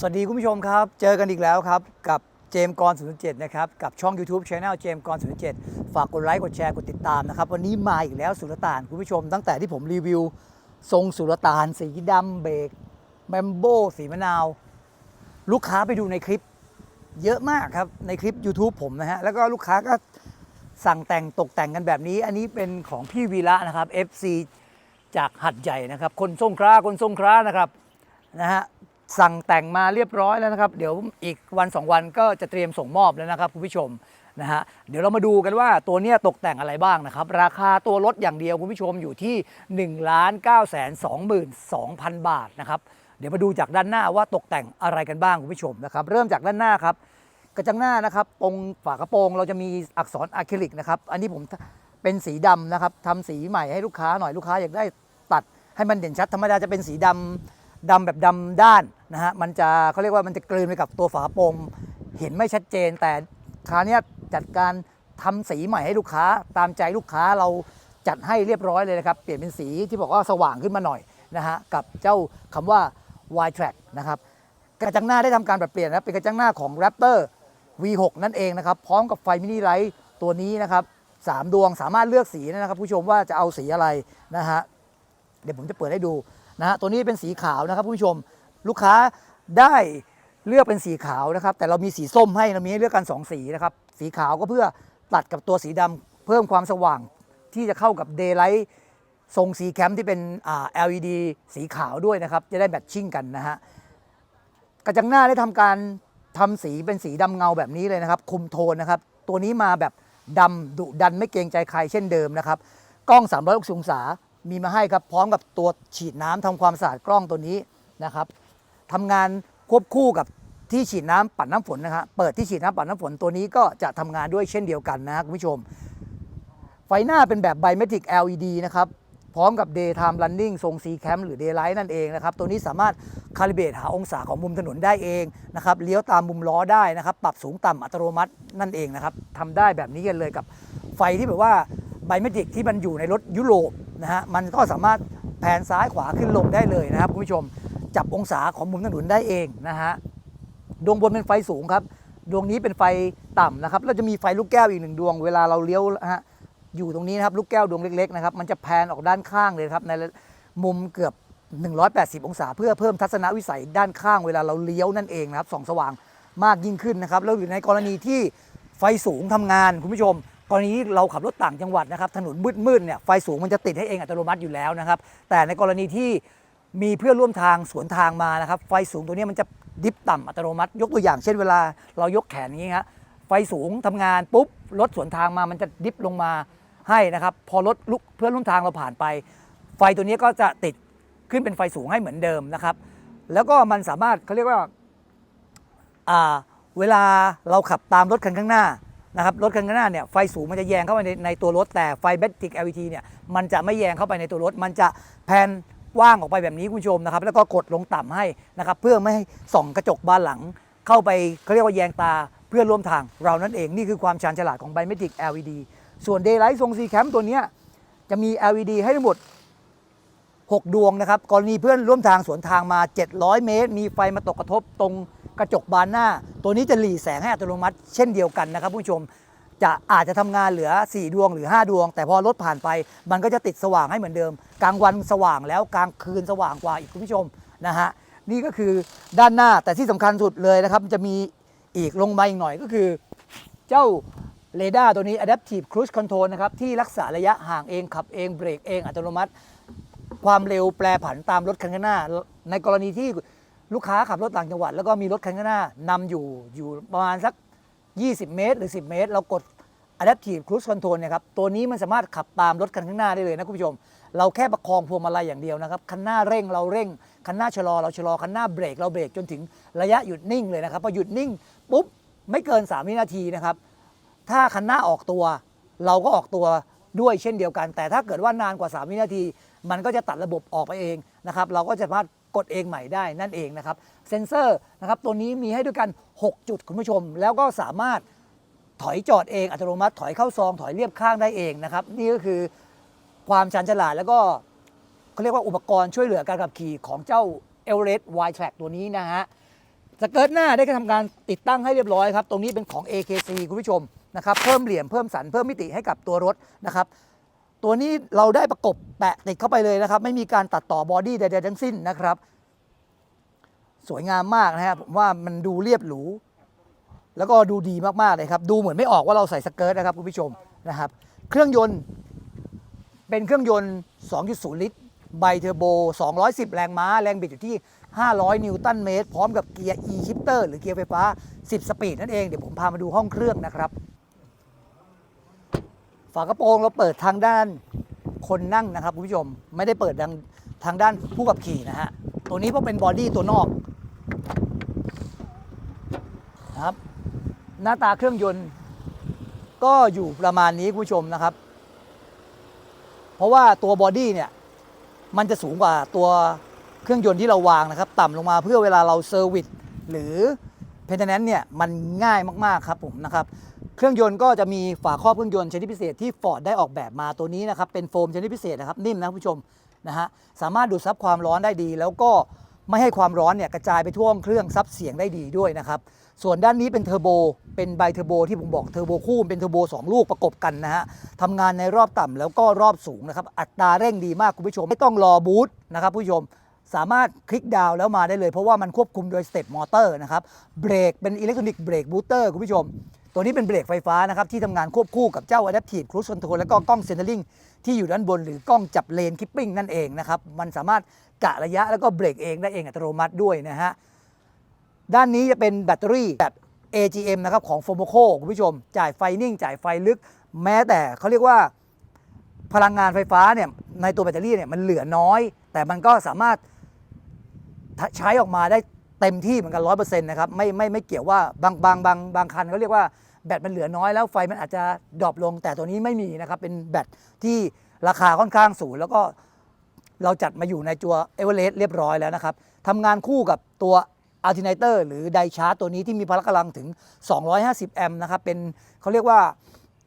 สวัสดีคุณผู้ชมครับ เจอกันอีกแล้วครับ กับเจมส์กร07นะครับ กับช่อง YouTube Channel เจมส์กร07ฝากกดไลค์กดแชร์กดติดตามนะครับ วันนี้มาอีกแล้วสุลต่านคุณผู้ชม ตั้งแต่ที่ผมรีวิว ทรงสุลต่าน สีดำเบรกแบมโบสีมะนาว ลูกค้าไปดูในคลิปเยอะมากครับ ในคลิป YouTube ผมนะฮะ แล้วก็ลูกค้าก็สั่งแต่งตกแต่งกันแบบนี้ อันนี้เป็นของพี่วีระนะครับ FC จากหัดใหญ่นะครับ คนสงขลาคนสงขลานะครับนะฮะ สั่งแต่งมาเรียบร้อยแล้วนะครับ เดี๋ยวอีกวันสองวันก็จะเตรียมส่งมอบแล้วนะครับคุณผู้ชมนะฮะเดี๋ยวเรามาดูกันว่าตัวเนี้ยตกแต่งอะไรบ้างนะครับ ราคาตัวรถอย่างเดียวคุณผู้ชมอยู่ที่ 1 9 2 2 2 0 0 0 บาทนะครับเดี๋ยวมาดูจากด้านหน้าว่าตกแต่งอะไรกันบ้างคุณผู้ชมนะครับ เริ่มจากด้านหน้าครับกระจังหน้านะครับตรงฝากระโปรงเราจะมีอักษรอะคริลิกนะครับอันนี้ผมเป็นสีดำนะครับทำสีใหม่ให้ลูกค้าหน่อยลูกค้าอยากได้ตัดให้มันเด่นชัดธรรมดาจะเป็นสีดำ ดำแบบดำด้านนะฮะมันจะเขาเรียกว่ามันจะกลืนไปกับตัวฝาโปรงเห็นไม่ชัดเจน แต่คราวนี้จัดการทำสีใหม่ให้ลูกค้าตามใจลูกค้าเราจัดให้เรียบร้อยเลยนะครับ เปลี่ยนเป็นสีที่บอกว่าสว่างขึ้นมาหน่อยนะฮะกับเจ้าคำว่า Y Track นะครับกระจังหน้าได้ทำการปรับเปลี่ยนนะครับเป็นกระจังหน้าของ Raptor V6 นั่นเองนะครับ พร้อมกับไฟมินิไลท์ตัวนี้นะครับสามดวงสามารถเลือกสีนะครับ ผู้ชมว่าจะเอาสีอะไรนะฮะเดี๋ยวผมจะเปิดให้ดู นะฮะตัวนี้เป็นสีขาวนะครับผู้ชมลูกค้าได้เลือกเป็นสีขาวนะครับ แต่เรามีสีส้มให้เรามีให้เลือกกัน 2 สีนะครับ สีขาวก็เพื่อตัดกับตัวสีดำเพิ่มความสว่างที่จะเข้ากับ Daylight ทรงสีแคมที่เป็น LED สีขาวด้วยนะครับ จะได้แมทชิ่งกันนะฮะกระจังหน้าได้ทำการทำสีเป็นสีดำเงาแบบนี้เลยนะครับ คุมโทนนะครับ ตัวนี้มาแบบดำดุดันไม่เกรงใจใครเช่นเดิมนะครับ กล้อง 360 องศา มีมาให้ครับพร้อมกับตัวฉีดน้ำทำความสะอาดกล้องตัวนี้นะครับทำงานควบคู่กับที่ฉีดน้ำปัดน้ำฝนนะครับเปิดที่ฉีดน้ำปัดน้ำฝนตัวนี้ก็จะทำงานด้วยเช่นเดียวกันนะครับคุณผู้ชม ไฟหน้าเป็นแบบ Biometric LED นะครับพร้อมกับ Daytime Running ทรง C Cam หรือ Daylight นั่นเองนะครับ ตัวนี้สามารถคาลิเบตหาองศาของมุมถนนได้เองนะครับเลี้ยวตามมุมล้อได้นะครับ ปรับสูงต่ำอัตโนมัตินั่นเองนะครับทำได้แบบนี้กันเลยกับไฟที่แบบว่า Biometric ที่มันอยู่ในรถยุโรปนะฮะมันก็สามารถแผนซ้ายขวาขึ้นลงได้เลยนะครับคุณผู้ชมจับองศาของมุมถนนได้เองนะฮะดวงบนเป็นไฟสูงครับ ดวงนี้เป็นไฟต่ำนะครับแล้วจะมีไฟลูกแก้วอีกหนึ่งดวง เวลาเราเลี้ยวนะฮะอยู่ตรงนี้นะครับลูกแก้วดวงเล็กๆนะครับมันจะแพนออกด้านข้างเลยครับในมุมเกือบ 180 องศา เพื่อเพิ่มทัศนวิสัยด้านข้างเวลาเราเลี้ยวนั่นเองนะครับส่องสว่างมากยิ่งขึ้นนะครับแล้วอยู่ในกรณีที่ไฟสูงทำงานคุณผู้ชม กรณีที่เราขับรถต่างจังหวัดนะครับถนนมืดๆเนี่ยไฟสูงมันจะติดให้เองอัตโนมัติอยู่แล้วนะครับแต่ในกรณีที่มีเพื่อนร่วมทางสวนทางมานะครับไฟสูงตัวนี้มันจะดิฟต่ำอัตโนมัติ ยกตัวอย่างเช่นเวลาเรายกแขนอย่างนี้ครับไฟสูงทำงานปุ๊บรถสวนทางมามันจะดิฟลงมาให้นะครับพอรถลุกเพื่อนร่วมทางเราผ่านไป ไฟตัวนี้ก็จะติดขึ้นเป็นไฟสูงให้เหมือนเดิมนะครับ แล้วก็มันสามารถเขาเรียกว่าเวลาเราขับตามรถคันข้างหน้า นะครับรถคันข้างหน้าเนี่ยไฟสูงมันจะแยงเข้าไปในในตัวรถแต่ไฟแบตติก LED เนี่ยมันจะไม่แยงเข้าไปในตัวรถ มันจะแพนว่างออกไปแบบนี้คุณผู้ชมนะครับแล้วก็กดลงต่ำให้นะครับเพื่อไม่ให้ส่องกระจกบานหลัง เข้าไปเขาเรียกว่าแยงตาเพื่อร่วมทางเรานั่นเองนี่คือความชาญฉลาดของ Biometric LED ส่วน Daylight ทรง C Cam ตัวเนี้ยจะมี LED ให้ทั้งหมด 6 ดวงนะครับกรณีเพื่อนร่วมทางสวนทางมา 700 เมตร มีไฟมาตกกระทบตรงกระจกบานหน้า ตัวนี้จะหลีแสงให้อัตโนมัติ เช่นเดียวกันนะครับผู้ชมจะอาจจะทำงานเหลือ 4 ดวงหรือ 5 ดวง แต่พอรถผ่านไป มันก็จะติดสว่างให้เหมือนเดิม กลางวันสว่างแล้วกลางคืนสว่างกว่าอีกคุณผู้ชมนะฮะนี่ก็คือด้านหน้าแต่ที่สำคัญสุดเลยนะครับจะมีอีกลงมาอีกหน่อยก็คือ เจ้าเรดาร์ตัวนี้ Adaptive Cruise Control นะครับที่รักษาระยะห่างเองขับเองเบรกเองอัตโนมัติ ความเร็วแปรผันตามรถคันข้างหน้า ในกรณีที่ลูกค้าขับรถต่างจังหวัด แล้วก็มีรถคันข้างหน้านำอยู่อยู่ประมาณสัก 20 เมตร หรือ 10 เมตร เรากด Adaptive Cruise Control เนี่ยครับตัวนี้มันสามารถขับตามรถคันข้างหน้าได้เลยนะคุณผู้ชม เราแค่ประคองพวงมาลัยอย่างเดียวนะครับคันหน้าเร่งเราเร่งคันหน้าชะลอเราชะลอคันหน้าเบรกเราเบรกจนถึงระยะหยุดนิ่งเลยนะครับพอหยุดนิ่งปุ๊บไม่เกิน 3 วินาทีนะครับถ้าคันหน้าออกตัว เราก็ออกตัวด้วยเช่นเดียวกัน แต่ถ้าเกิดว่านานกว่า 3 วินาที มันก็จะตัดระบบออกไปเองนะครับเราก็จะสามารถกดเองใหม่ได้นั่นเองนะครับเซนเซอร์นะครับตัวนี้มีให้ด้วยกัน 6 จุดคุณผู้ชม แล้วก็สามารถถอยจอดเองอัตโนมัติ ถอยเข้าซอง ถอยเรียบข้างได้เองนะครับนี่ก็คือความชันฉลาดแล้วก็เขาเรียกว่าอุปกรณ์ช่วยเหลือการขับขี่ของเจ้า e v e r e s t Y Track ตัวนี้นะฮะสเกิร์ตหน้าได้ทำการติดตั้งให้เรียบร้อยครับ ตรงนี้เป็นของ AKC คุณผู้ชมนะครับ เพิ่มเหลี่ยม เพิ่มสัน เพิ่มมิติให้กับตัวรถนะครับ ตัวนี้เราได้ประกบแปะติดเข้าไปเลยนะครับ ไม่มีการตัดต่อบอดี้ใดๆทั้งสิ้นนะครับ สวยงามมากนะครับผมว่ามันดูเรียบหรู แล้วก็ดูดีมากๆเลยครับ ดูเหมือนไม่ออกว่าเราใส่สเกิร์ตนะครับคุณผู้ชมนะครับ เครื่องยนต์เป็นเครื่องยนต์ 2.0 ลิตรไบเทอร์โบ 210 แรงม้า แรงบิดอยู่ที่ 500 นิวตันเมตร พร้อมกับเกียร์ e shifter หรือเกียร์ไฟฟ้า 10 สปีดนั่นเอง เดี๋ยวผมพามาดูห้องเครื่องนะครับากระโปรงเราเปิดทางด้านคนนั่งนะครับคุณผู้ชมไม่ได้เปิดทางทางด้านผู้ขับขี่นะฮะตัวนี้เพราะเป็นบอดี้ตัวนอกนะครับ หน้าตาเครื่องยนต์ ก็อยู่ประมาณนี้คุณผู้ชมนะครับ เพราะว่าตัวบอดี้เนี่ยมันจะสูงกว่าตัวเครื่องยนต์ที่เราวางนะครับ ต่ำลงมาเพื่อเวลาเราเซอร์วิสหรือเพนเทนแนนเนี่ยมันง่ายมากๆครับผมนะครับ เครื่องยนต์ก็จะมีฝาครอบเครื่องยนต์ชนิดพิเศษที่ฟอร์ดได้ออกแบบมาตัวนี้นะครับเป็นโฟมชนิดพิเศษนะครับนิ่มนะคุณผู้ชมนะฮะสามารถดูดซับความร้อนได้ดี แล้วก็ไม่ให้ความร้อนเนี่ยกระจายไปทั่วงเครื่องซับเสียงได้ดีด้วยนะครับส่วนด้านนี้เป็นเทอร์โบเป็นไบเทอร์โบที่ผมบอกเทอร์โบคู่เป็นเทอร์โบสองลูกประกบกันนะฮะทำงานในรอบต่ำแล้วก็รอบสูงนะครับอัตราเร่งดีมากคุณผู้ชม ไม่ต้องรอบูตนะครับผู้ชมสามารถคลิกดาวแล้วมาได้เลย เพราะว่ามันควบคุมโดยสเต็ปมอเตอร์นะครับเบรกเป็นอิเล็กทรอนิกส์เบรกบูเตอร์คุณผู้ชมตัวนี้เป็นเบรกไฟฟ้านะครับที่ทำงานควบคู่กับเจ้า Adaptive Cruise Control แล้วก็กล้อง Centering ที่อยู่ด้านบนหรือกล้องจับเลนคิปปิ้งนั่นเองนะครับมันสามารถกะระยะแล้วก็เบรกเองได้เองอัตโนมัติด้วยนะฮะด้านนี้จะเป็นแบตเตอรี่แบบ AGM นะครับของ f o m o c o คุณผู้ชม จ่ายไฟนิ่ง จ่ายไฟลึก แม้แต่เขาเรียกว่าพลังงานไฟฟ้าเนี่ยในตัวแบตเตอรี่เนี่ยมันเหลือน้อย แต่มันก็สามารถใช้ออกมาได้ เต็มที่เหมือนกันร้อยเปอร์เซ็นต์นะครับไม่ไม่ไม่เกี่ยวว่าบางบางบางบางคันเขาเรียกว่าแบตมันเหลือน้อยแล้วไฟมันอาจจะดรอปลง แต่ตัวนี้ไม่มีนะครับเป็นแบตที่ราคาค่อนข้างสูงแล้วก็เราจัดมาอยู่ในตัวเอเวอเรสต์เรียบร้อยแล้วนะครับทำงานคู่กับตัวอัลติเนเตอร์หรือไดชาร์จตัวนี้ที่มีพละกำลังถึง 250 แอมป์นะครับเป็นเขาเรียกว่า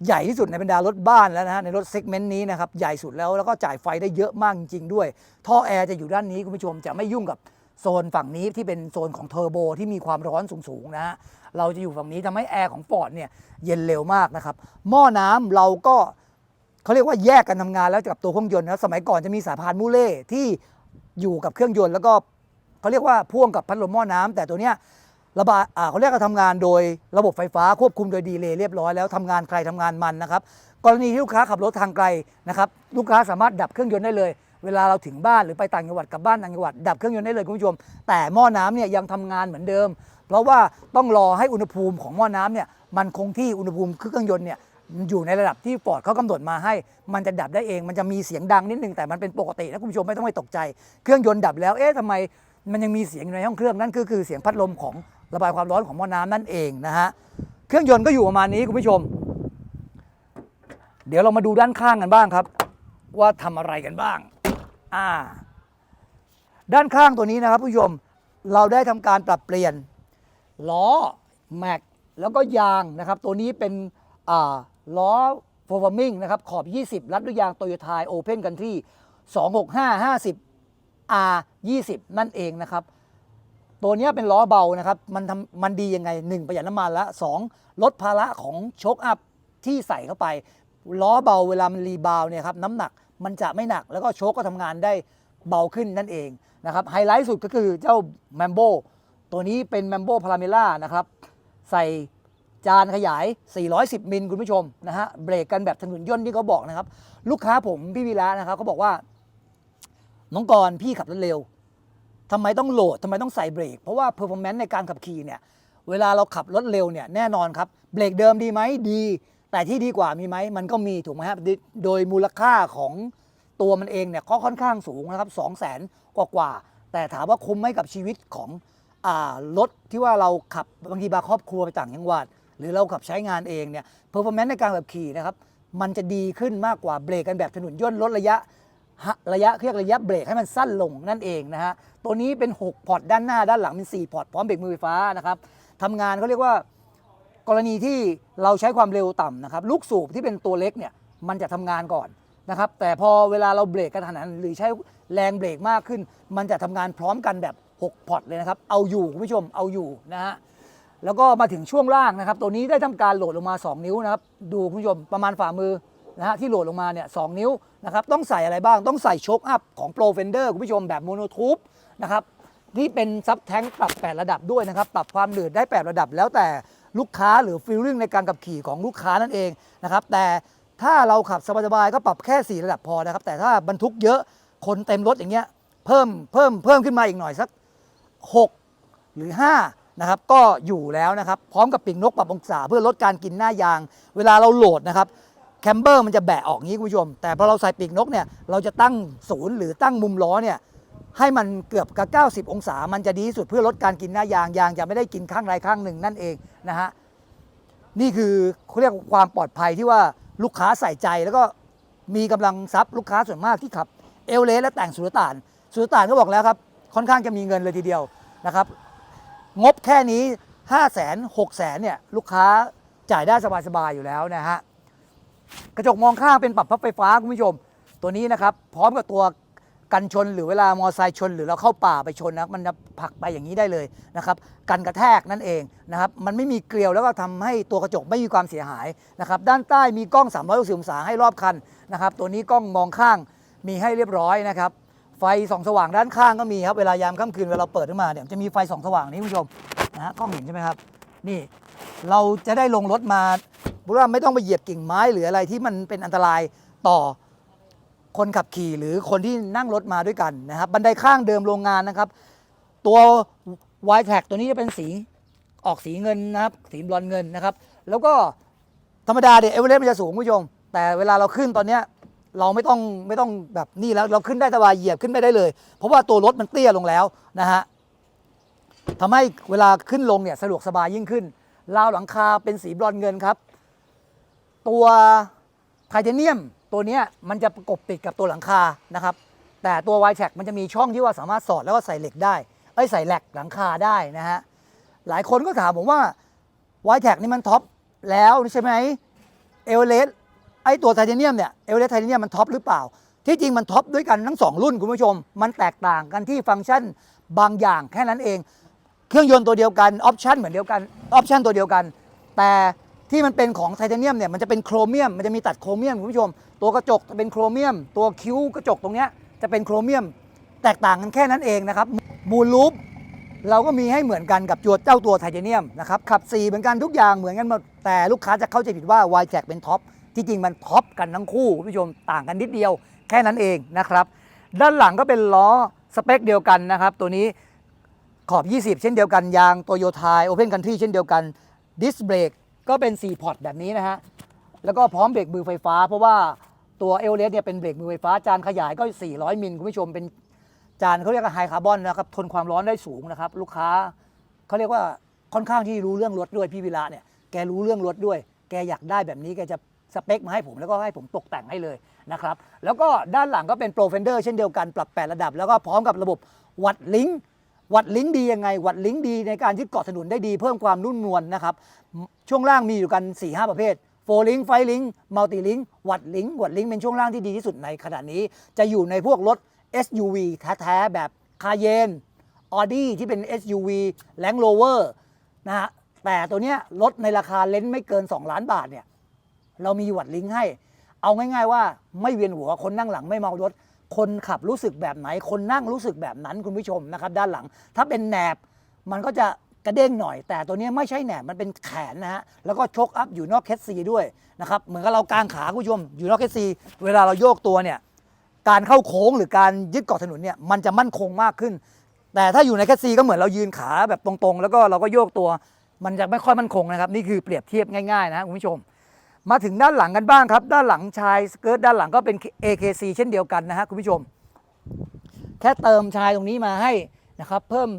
ใหญ่ที่สุดในบรรดารถบ้านแล้วนะฮะในรถเซกเมนต์นี้นะครับใหญ่สุดแล้วแล้วก็จ่ายไฟได้เยอะมากจริงๆด้วย ท่อแอร์จะอยู่ด้านนี้คุณผู้ชมจะไม่ยุ่งกับ โซนฝั่งนี้ที่เป็นโซนของเทอร์โบที่มีความร้อนสูงๆนะฮะเราจะอยู่ฝั่งนี้ทำให้แอร์ของฟอร์ดเนี่ยเย็นเร็วมากนะครับหม้อน้ำเราก็เขาเรียกว่าแยกกันทำงานแล้วกับตัวเครื่องยนต์นะสมัยก่อนจะมีสายพานมูเล่ที่อยู่กับเครื่องยนต์แล้วก็เขาเรียกว่าพ่วงกับพัดลมหม้อน้ำแต่ตัวเนี้ยระบายอ่าเขาเรียกว่าทำงานโดยระบบไฟฟ้าควบคุมโดยดีเลย์เรียบร้อยแล้วทำงานใครทำงานมันนะครับ กรณีที่ลูกค้าขับรถทางไกลนะครับ ลูกค้าสามารถดับเครื่องยนต์ได้เลย เวลาเราถึงบ้านหรือไปต่างจังหวัดกลับบ้านต่างจังหวัดดับเครื่องยนต์ได้เลยคุณผู้ชม แต่หม้อน้ำเนี่ยยังทำงานเหมือนเดิม เพราะว่าต้องรอให้อุณหภูมิของหม้อน้ำเนี่ยมันคงที่อุณหภูมิเครื่องยนต์เนี่ยอยู่ในระดับที่ฟอร์ดเขากำหนดมาให้ มันจะดับได้เอง มันจะมีเสียงดังนิดนึงแต่มันเป็นปกตินะคุณผู้ชมไม่ต้องไปตกใจ เครื่องยนต์ดับแล้วเอ๊ะทำไมมันยังมีเสียงอยู่ในห้องเครื่องนั่นก็คือเสียงพัดลมของระบายความร้อนของหม้อน้ำนั่นเองนะฮะเครื่องยนต์ก็อยู่ประมาณนี้คุณผู้ชม เดี๋ยวเรามาดูด้านข้างกันบ้างครับ ว่าทำอะไรกันบ้าง อ่าด้านข้างตัวนี้นะครับผู้ชมเราได้ทำการปรับเปลี่ยนล้อแม็กแล้วก็ยางนะครับ ตัวนี้เป็นอ่าล้อโฟร์ฟมิงนะครับ ขอบ 20 รัดด้วยยางโตโยต้าโอเพนกันที่ 265 50 R 20 นั่นเองนะครับ ตัวนี้เป็นล้อเบานะครับ มันทำมันดียังไง 1 ประหยัดน้ำมันละ 2 ลดภาระของโชคอัพที่ใส่เข้าไป ล้อเบาเวลามันรีบาวเนี่ยครับน้ำหนัก มันจะไม่หนักแล้วก็โชคก็ทำงานได้เบาขึ้นนั่นเองนะครับไฮไลท์สุดก็คือเจ้าแมมโบตัวนี้เป็นแมมโบพาราเมล่านะครับใส่จานขยาย 410 มิลคุณผู้ชมนะฮะเบรกกันแบบถนนย่นที่เขาบอกนะครับ ลูกค้าผมพี่วีระนะครับเขาบอกว่า น้องกรพี่ขับรถเร็วทำไมต้องโหลดทำไมต้องใส่เบรก เพราะว่าเพอร์ฟอร์แมนซ์ในการขับขี่เนี่ย เวลาเราขับรถเร็วเนี่ยแน่นอนครับ เบรกเดิมดีไหมดี แต่ที่ดีกว่ามีไหมมันก็มีถูกไหมครับโดยมูลค่าของตัวมันเองเนี่ยก็ค่อนข้างสูงนะครับ2 0 0แสนกว่ากว่า แต่ถามว่าคุ้มไหมกับชีวิตของรถที่ว่าเราขับบางทีบาครอบครัวไปต่างจังหวัด หรือเราขับใช้งานเองเนี่ยเพอร์ฟอร์แมนซ์ในการขับขี่นะครับมันจะดีขึ้นมากกว่าเบรกกันแบบถนนย่นลดระยะฮะระยะเรียกระยะเบรกให้มันสั้นลงนั่นเองนะฮะตัวนี้เป็น 6 พอร์ตด้านหน้าด้านหลังเป็น 4 พอร์ตพร้อมเบรกมือไฟฟ้านะครับทำงานเขาเรียกว่า กรณีที่เราใช้ความเร็วต่ำนะครับลูกสูบที่เป็นตัวเล็กเนี่ยมันจะทำงานก่อนนะครับแต่พอเวลาเราเบรกกระทันหันหรือใช้แรงเบรกมากขึ้น มันจะทำงานพร้อมกันแบบ 6 พอร์ตเลยนะครับ เอาอยู่คุณผู้ชมเอาอยู่นะฮะแล้วก็มาถึงช่วงล่างนะครับ ตัวนี้ได้ทำการโหลดลงมา 2 นิ้วนะครับ ดูคุณผู้ชมประมาณฝ่ามือนะฮะที่โหลดลงมาเนี่ยสนิ้วนะครับต้องใส่อะไรบ้างต้องใส่โชคอัพของ Pro Fender คุณผู้ชมแบบโมโนทูบนะครับนี่เป็นซับแท้งปรับ 8 ระดับด้วยนะครับ ปรับความหนืดได้ 8 ระดับแล้วแต่ ลูกค้าหรือฟีลลิ่งในการขับขี่ของลูกค้านั่นเองนะครับแต่ถ้าเราขับสบายๆก็ปรับแค่ 4 ระดับพอนะครับ แต่ถ้าบรรทุกเยอะคนเต็มรถอย่างเงี้ยเพิ่มเพิ่มเพิ่มขึ้นมาอีกหน่อยสัก 6 หรือ 5 นะครับ ก็อยู่แล้วนะครับ พร้อมกับปีกนกปรับองศาเพื่อลดการกินหน้ายาง เวลาเราโหลดนะครับแคมเบอร์มันจะแบะออกงี้คุณผู้ชม แต่พอเราใส่ปีกนกเนี่ยเราจะตั้งศูนย์หรือตั้งมุมล้อเนี่ย ให้มันเกือบกับ 90 องศา มันจะดีที่สุดเพื่อลดการกินหน้ายาง ยางจะไม่ได้กินข้างใดข้างหนึ่งนั่นเองนะฮะ นี่คือเขาเรียกความปลอดภัยที่ว่าลูกค้าใส่ใจแล้วก็มีกำลังทรัพย์ลูกค้าส่วนมากที่ขับเอลเลสและแต่งสุลต่านสุลต่านก็บอกแล้วครับ ค่อนข้างจะมีเงินเลยทีเดียวนะครับ งบแค่นี้ 5 0 0 0 0 0 6 0 0 0 0เนี่ยลูกค้าจ่ายได้สบายๆอยู่แล้วนะฮะ กระจกมองข้างเป็นปรับพับไฟฟ้าคุณผู้ชม ตัวนี้นะครับ พร้อมกับตัว กันชนหรือเวลามอเตอร์ไซค์ชน หรือเราเข้าป่าไปชนนะมันจะผลักไปอย่างนี้ได้เลยนะครับกันกระแทกนั่นเองนะครับมันไม่มีเกลียวแล้วก็ทำให้ตัวกระจกไม่มีความเสียหายนะครับด้านใต้มีกล้อง 360องศาให้รอบคันนะครับตัวนี้กล้องมองข้างมีให้เรียบร้อยนะครับไฟส่องสว่างด้านข้างก็มีครับเวลายามค่ำคืนเวลาเราเปิดขึ้นมาเนี่ยจะมีไฟส่องสว่างนี้คุณผู้ชมนะฮะกล้องเห็นใช่ไหมครับนี่เราจะได้ลงรถมาเพราะว่าไม่ต้องไปเหยียบกิ่งไม้หรืออะไรที่มันเป็นอันตรายต่อ คนขับขี่หรือคนที่นั่งรถมาด้วยกันนะครับ บันไดข้างเดิมโรงงานนะครับ ตัว y t a g ตัวนี้จะเป็นสีออกสีเงินนะครับ สีบรอนเงินนะครับ แล้วก็ธรรมดาเดี๋ยวเอเวอเรสต์มันจะสูงคุณผู้ชม แต่เวลาเราขึ้นตอนเนี้ยเราไม่ต้องไม่ต้องแบบนี่แล้วเราขึ้นได้สบายเหยียบขึ้นไปได้เลย เพราะว่าตัวรถมันเตี้ยลงแล้วนะฮะทำให้เวลาขึ้นลงเนี่ยสะดวกสบายยิ่งขึ้นราวหลังคาเป็นสีบรอนเงินครับ ตัวไทเทเนียม ตัวเนี้ยมันจะประกบติดกับตัวหลังคานะครับ แต่ตัว y t a g มันจะมีช่องที่ว่าสามารถสอดแล้วก็ใส่เหล็กได้เอ้ยใส่แหลกหลังคาได้นะฮะหลายคนก็ถามผมว่า y t a g นี่มันท็อปแล้วใช่ไหมเอเวเรสไอ้ตัวไทเทเนียมเนี่ยเอเวเรสไทเทเนียมมันท็อปหรือเปล่า ที่จริงมันท็อปด้วยกันทั้งสองรุ่นคุณผู้ชม มันแตกต่างกันที่ฟังก์ชันบางอย่างแค่นั้นเอง เครื่องยนต์ตัวเดียวกันออปชันเหมือนเดียวกันออปชันตัวเดียวกัน แต่ ที่มันเป็นของไทเทเนียมเนี่ยมันจะเป็นโครเมียมมันจะมีตัดโครเมียมคุณผู้ชม ตัวกระจกจะเป็นโครเมียม ตัวคิ้วกระจกตรงเนี้ยจะเป็นโครเมียม แตกต่างกันแค่นั้นเองนะครับมูลลูปเราก็มีให้เหมือนกันกับตัวเจ้าตัวไทเทเนียมนะครับขับ4เหมือนกันทุกอย่างเหมือนกันหมดแต่ลูกค้าจะเข้าใจผิดว่า y t a g เป็นท็อปที่จริงมันท็อปกันทั้งคู่คุณผู้ชมต่างกันนิดเดียวแค่นั้นเองนะครับด้านหลังก็เป็นล้อสเปคเดียวกันนะครับตัวนี้ขอบ 20 เช่นเดียวกันยางโตโยต้าโอเพนคันทรีเช่นเดียวกันดิสเบรก ก็เป็น 4 พอร์ตแบบนี้นะฮะ แล้วก็พร้อมเบรกมือไฟฟ้า เพราะว่าตัวเอลเลสเนี่ยเป็นเบรกมือไฟฟ้า จานขยายก็ 400 มิลคุณผู้ชมเป็นจานเขาเรียกว่าไฮคาร์บอนนะครับ ทนความร้อนได้สูงนะครับ ลูกค้าเขาเรียกว่าค่อนข้างที่รู้เรื่องรถด้วยพี่วิระเนี่ยแกรู้เรื่องรถด้วย แกอยากได้แบบนี้แกจะสเปคมาให้ผมแล้วก็ให้ผมตกแต่งให้เลยนะครับ แล้วก็ด้านหลังก็เป็นโปรเฟนเดอร์เช่นเดียวกันปรับ 8 ระดับ แล้วก็พร้อมกับระบบวัดลิงก์ วัดลิงก์ดียังไง วัดลิงก์ดีในการยึดเกาะถนนได้ดีเพิ่มความนุ่มนวลนะครับ ช่วงล่างมีอยู่กัน 4 5ประเภทโฟลิงไฟลิงมัลติลิงวัดลิงวัดลิงเป็นช่วงล่างที่ดีที่สุดในขณะนี้ จะอยู่ในพวกรถ SUV แท้ๆแบบคาเยนออดี้ที่เป็น SUV แ a งโ Rover นะฮะแต่ตัวเนี้ยรถในราคาเลนส์ไม่เกิน 2 ล้านบาทเนี่ยเรามีวัดลิงก์ให้ เอาง่ายๆว่าไม่เวียนหัวคนนั่งหลังไม่เมารถ คนขับรู้สึกแบบไหน คนนั่งรู้สึกแบบนั้นคุณผู้ชมนะครับ ด้านหลัง ถ้าเป็นแหนบมันก็จะกระเด้งหน่อย แต่ตัวนี้ไม่ใช่แหนบมันเป็นแขนนะฮะแล้วก็ชกอัพอยู่นอกแคสซีด้วยนะครับเหมือนกับเรากางขาคุณผู้ชมอยู่นอกแคสซีเวลาเราโยกตัวเนี่ยการเข้าโค้งหรือการยึดเกาะถนนเนี่ยมันจะมั่นคงมากขึ้น แต่ถ้าอยู่ในแคสซีก็เหมือนเรายืนขาแบบตรงๆ แล้วก็เราก็โยกตัว มันจะไม่ค่อยมั่นคงนะครับ นี่คือเปรียบเทียบง่ายๆนะคุณผู้ชม มาถึงด้านหลังกันบ้างครับ ด้านหลังชายสเกิร์ตด้านหลังก็เป็น AKC เช่นเดียวกันนะฮะคุณผู้ชม แค่เติมชายตรงนี้มาให้นะครับเพิ่ม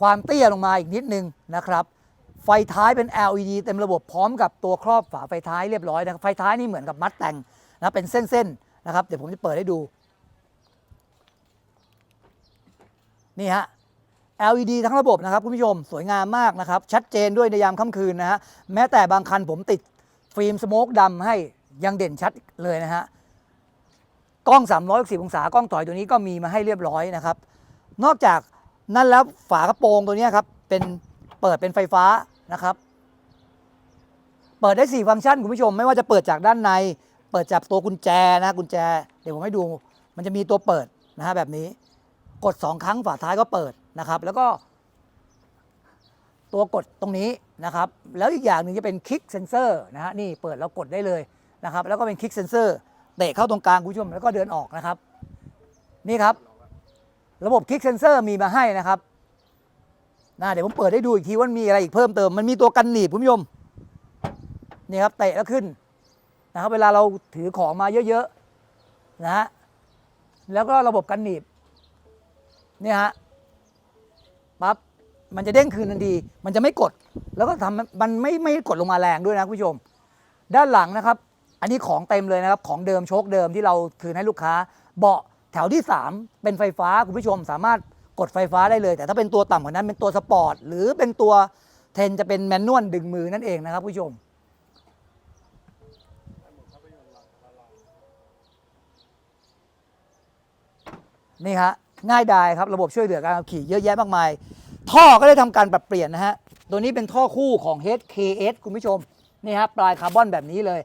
ความเตี้ยลงมาอีกนิดนึงนะครับไฟท้ายเป็น LED เต็มระบบพร้อมกับตัวครอบฝาไฟท้ายเรียบร้อยนะครับไฟท้ายนี่เหมือนกับมัดแต่งนะเป็นเส้นๆนะครับเดี๋ยวผมจะเปิดให้ดู นี่ฮะ LED ทั้งระบบนะครับคุณผู้ชมสวยงามมากนะครับ ชัดเจนด้วยในยามค่ำคืนนะฮะแม้แต่บางคันผมติด ฟิล์มสโมกดำให้ยังเด่นชัดเลยนะฮะกล้อง 360 องศากล้องถอยตัวนี้ก็มีมาให้เรียบร้อยนะครับ นอกจากนั่นแล้วฝากระโปรงตัวนี้ครับเป็นเปิดเป็นไฟฟ้านะครับ เปิดได้ 4 ฟังก์ชันคุณผู้ชม ไม่ว่าจะเปิดจากด้านใน เปิดจากตัวกุญแจนะกุญแจ เดี๋ยวผมให้ดู มันจะมีตัวเปิดนะฮะแบบนี้ กด 2 ครั้งฝาท้ายก็เปิดนะครับ แล้วก็ ตัวกดตรงนี้ นะครับแล้วอีกอย่างหนึ่งจะเป็นคลิกเซนเซอร์นะฮะนี่เปิดแล้วกดได้เลยนะครับแล้วก็เป็นคลิกเซนเซอร์เตะเข้าตรงกลางคุณผู้ชมแล้วก็เดินออกนะครับ นี่ครับ ระบบคลิกเซนเซอร์มีมาให้นะครับนะเดี๋ยวผมเปิดให้ดูอีกทีว่ามีอะไรอีกเพิ่มเติม มันมีตัวกันหนีบคุณผู้ชมนี่ครับเตะแล้วขึ้นนะครับเวลาเราถือของมาเยอะๆนะฮะแล้วก็ระบบกันหนีบนี่ฮะปั๊บ มันจะเด้งคืนทันทีมันจะไม่กด แล้วก็ทำมันไม่ไม่กดลงมาแรงด้วยนะคุณผู้ชม ด้านหลังนะครับ อันนี้ของเต็มเลยนะครับ ของเดิมโชคเดิมที่เราคืนให้ลูกค้า เบาะแถวที่ 3 เป็นไฟฟ้าคุณผู้ชมสามารถกดไฟฟ้าได้เลย แต่ถ้าเป็นตัวต่ำกว่านั้นเป็นตัวสปอร์ตหรือเป็นตัวเทนจะเป็นแมนนวลดึงมือนั่นเองนะครับคุณผู้ชม นี่ฮะง่ายดายครับ ระบบช่วยเหลือการขับขี่เยอะแยะมากมาย ท่อก็ได้ทำการปรับเปลี่ยนนะฮะ ตัวนี้เป็นท่อคู่ของ HKS คุณผู้ชม นี่ฮะปลายคาร์บอนแบบนี้เลย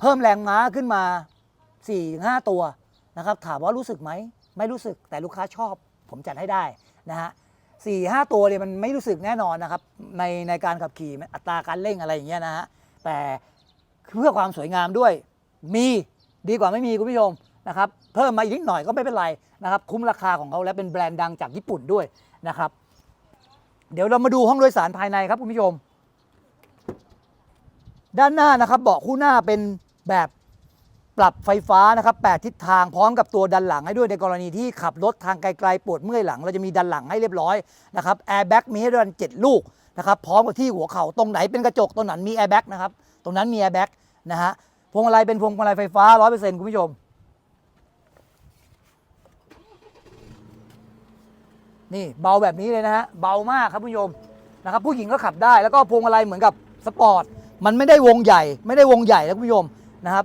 เพิ่มแรงม้าขึ้นมา 4-5 ตัวนะครับ ถามว่ารู้สึกไหม ไม่รู้สึกแต่ลูกค้าชอบ ผมจัดให้ได้นะฮะสี่ห้าตัวเนี่ยมันไม่รู้สึกแน่นอนนะครับ ในในการขับขี่อัตราการเร่งอะไรอย่างเงี้ยนะฮะแต่เพื่อความสวยงามด้วย มีดีกว่าไม่มีคุณผู้ชมนะครับ เพิ่มมาอีกนิดหน่อยก็ไม่เป็นไรนะครับ คุ้มราคาของเขาและเป็นแบรนด์ดังจากญี่ปุ่นด้วยนะครับ เดี๋ยวเรามาดูห้องโดยสารภายในครับคุณผู้ชม ด้านหน้านะครับเบาะคู่หน้าเป็นแบบปรับไฟฟ้านะครับ8ทิศทางพร้อมกับตัวดันหลังให้ด้วยในกรณีที่ขับรถทางไกลๆปวดเมื่อยหลัง เราจะมีดันหลังให้เรียบร้อยนะครับแอร์แบ็กมีให้ด้วยกัน7ลูกนะครับพร้อมกับที่หัวเข่าตรงไหนเป็นกระจกตรงนั้นมีแอร์แบ็กนะครับตรงนั้นมีแอร์แบ็กนะฮะพวงมาลัยเป็นพวงมาลัยไฟฟ้า100%คุณผู้ชม นี่เบาแบบนี้เลยนะฮะเบามากครับคุณผู้ชมนะครับผู้หญิงก็ขับได้แล้วก็พวงมาลัยเหมือนกับสปอร์ตมันไม่ได้วงใหญ่ ไม่ได้วงใหญ่นะคุณผู้ชมนะครับ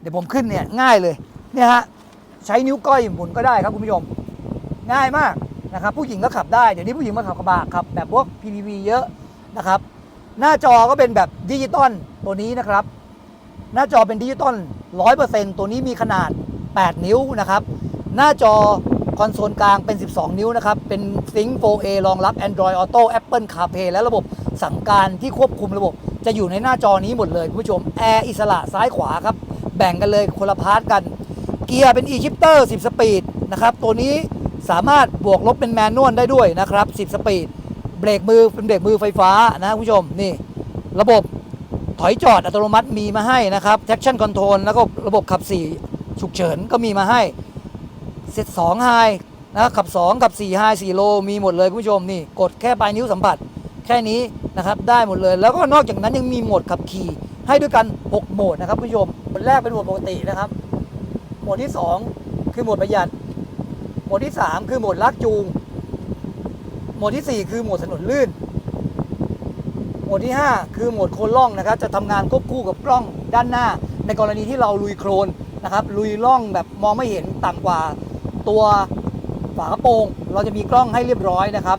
เดี๋ยวผมขึ้นเนี่ยง่ายเลยเนี่ยฮะใช้นิ้วก้อยหมุนก็ได้ครับคุณผู้ชม ง่ายมากนะครับ ผู้หญิงก็ขับได้เดี๋ยวนี้ผู้หญิงมาขับกระบะขับแบบพวก PPV เยอะนะครับ หน้าจอก็เป็นแบบดิจิตอลตัวนี้นะครับ หน้าจอเป็นดิจิตอล100%ตัวนี้มีขนาด 8 นิ้วนะครับ หน้าจอ คอนโซลกลางเป็น 12 นิ้วนะครับ เป็น Sync 4A รองรับ Android Auto Apple CarPlay และระบบสั่งการที่ควบคุมระบบ จะอยู่ในหน้าจอนี้หมดเลย คุณผู้ชม แอร์อิสระซ้ายขวาครับ แบ่งกันเลยคนละพาร์ทกัน เกียร์เป็น e-shifter 10 สปีดนะครับ ตัวนี้สามารถบวกลบเป็นแมนนวลได้ด้วยนะครับ 10 สปีด เบรกมือเป็นเบรกมือไฟฟ้านะคุณผู้ชมนี่ ระบบถอยจอดอัตโนมัติมีมาให้นะครับ traction control แล้วก็ระบบขับ4ฉุกเฉินก็มีมาให้ เซต2ไฮนะขับ 2 กับ4ไฮ4โลมีหมดเลยคุณผู้ชมนี่กดแค่ปลายนิ้วสัมผัส แค่นี้นะครับได้หมดเลย แล้วก็นอกจากนั้นยังมีโหมดขับขี่ ให้ด้วยกัน 6 โหมดนะครับคุณผู้ชมโหมดแรกเป็นโหมดปกตินะครับ โหมดที่ 2 คือโหมดประหยัด โหมดที่ 3 คือโหมดลากจูง โหมดทีสี่4 คือโหมดถนนลื่น โหมดที่ 5 คือโหมดโคนล่องนะครับ จะทำงานควบคู่กับกล้องด้านหน้า ในกรณีที่เราลุยโครนนะครับลุยล่องแบบมองไม่เห็นต่ำกว่า ตัวฝากระโปรง เราจะมีกล้องให้เรียบร้อยนะครับ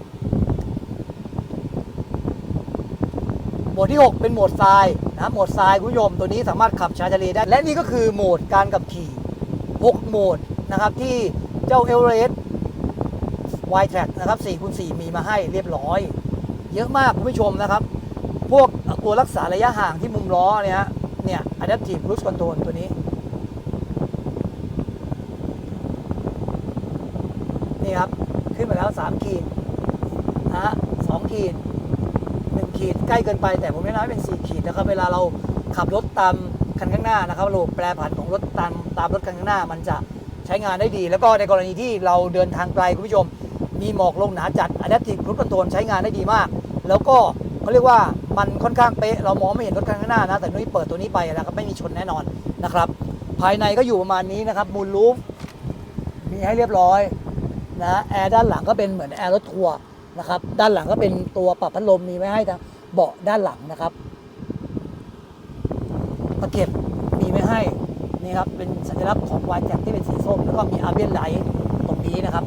โหมดที่ 6 เป็นโหมดทรายนะโหมดทรายคุณผู้ชมตัวนี้สามารถขับชายทะเลได้ และนี่ก็คือโหมดการขับขี่ 6 โหมดนะครับที่เจ้าเอเวอเรสต์ไวแทร็กนะครับ4คูณ4มีมาให้เรียบร้อย เยอะมากคุณผู้ชมนะครับ พวกตัวรักษาระยะห่างที่มุมล้อเนี่ยเนี่ย Adaptive Cruise Control ตัวนี้ นี่ครับ ขึ้นมาแล้ว 3 ขีดนะฮะสองขีด 1 ขีดใกล้เกินไป แต่ผมแนะนำให้เป็น 4 ขีดนะครับ เวลาเราขับรถตามคันข้างหน้านะครับระบบแปรผันของรถตามตามรถคันข้างหน้า มันจะใช้งานได้ดี แล้วก็ในกรณีที่เราเดินทางไกลคุณผู้ชม มีหมอกลงหนาจัด Adaptive Cruise Control ใช้งานได้ดีมาก แล้วก็เขาเรียกว่ามันค่อนข้างเป๊ะ เรามองไม่เห็นรถคันข้างหน้านะ แต่นุ้ยเปิดตัวนี้ไปนะครับไม่มีชนแน่นอนนะครับ ภายในก็อยู่ประมาณนี้นะครับมูลลูฟมีให้เรียบร้อย นะแอร์ด้านหลังก็เป็นเหมือนแอร์รถทัวร์นะครับด้านหลังก็เป็นตัวปรับพัดลมมีไว้ให้ทางเบาะด้านหลังนะครับตะเก็บมีไว้ให้นี่ครับเป็นสัญลักษณ์ของวายแจ็คที่เป็นสีส้มแล้วก็มีอาร์เบียนไลท์ตรงนี้นะครับ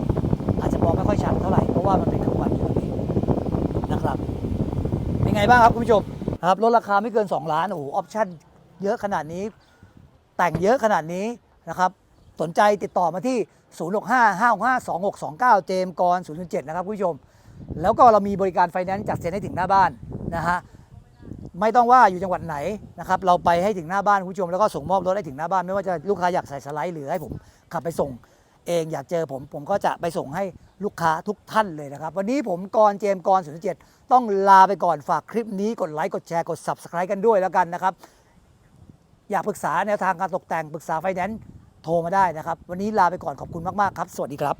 อาจจะมององไม่ค่อยชัดเท่าไหร่เพราะว่ามันเป็นกลางวันอยู่ตรงนี้นะครับเป็นไงบ้างครับคุณผู้ชมครับลดราคาไม่เกิน 2 ล้านโอ้โหออปชั่นเยอะขนาดนี้ แต่งเยอะขนาดนี้นะครับ สนใจติดต่อมาที่ 065 565 2629 เจมกร007 นะครับคุณผู้ชม แล้วก็เรามีบริการไฟแนนซ์จัดเซ็นให้ถึงหน้าบ้านนะฮะไม่ต้องว่าอยู่จังหวัดไหนนะครับเราไปให้ถึงหน้าบ้านคุณผู้ชมแล้วก็ส่งมอบรถให้ถึงหน้าบ้าน ไม่ว่าจะลูกค้าอยากใส่สไลด์หรือให้ผมขับไปส่งเองอยากเจอผมผมก็จะไปส่งให้ลูกค้าทุกท่านเลยนะครับ วันนี้ผมกรเจมส์กร007ต้องลาไปก่อนฝากคลิปนี้กดไลค์กดแชร์กด Subscribe กันด้วยแล้วกันนะครับ อยากปรึกษาแนวทางการตกแต่งปรึกษาไฟแนนซ์ โทรมาได้นะครับ วันนี้ลาไปก่อนขอบคุณมาก ๆ ครับ สวัสดีครับ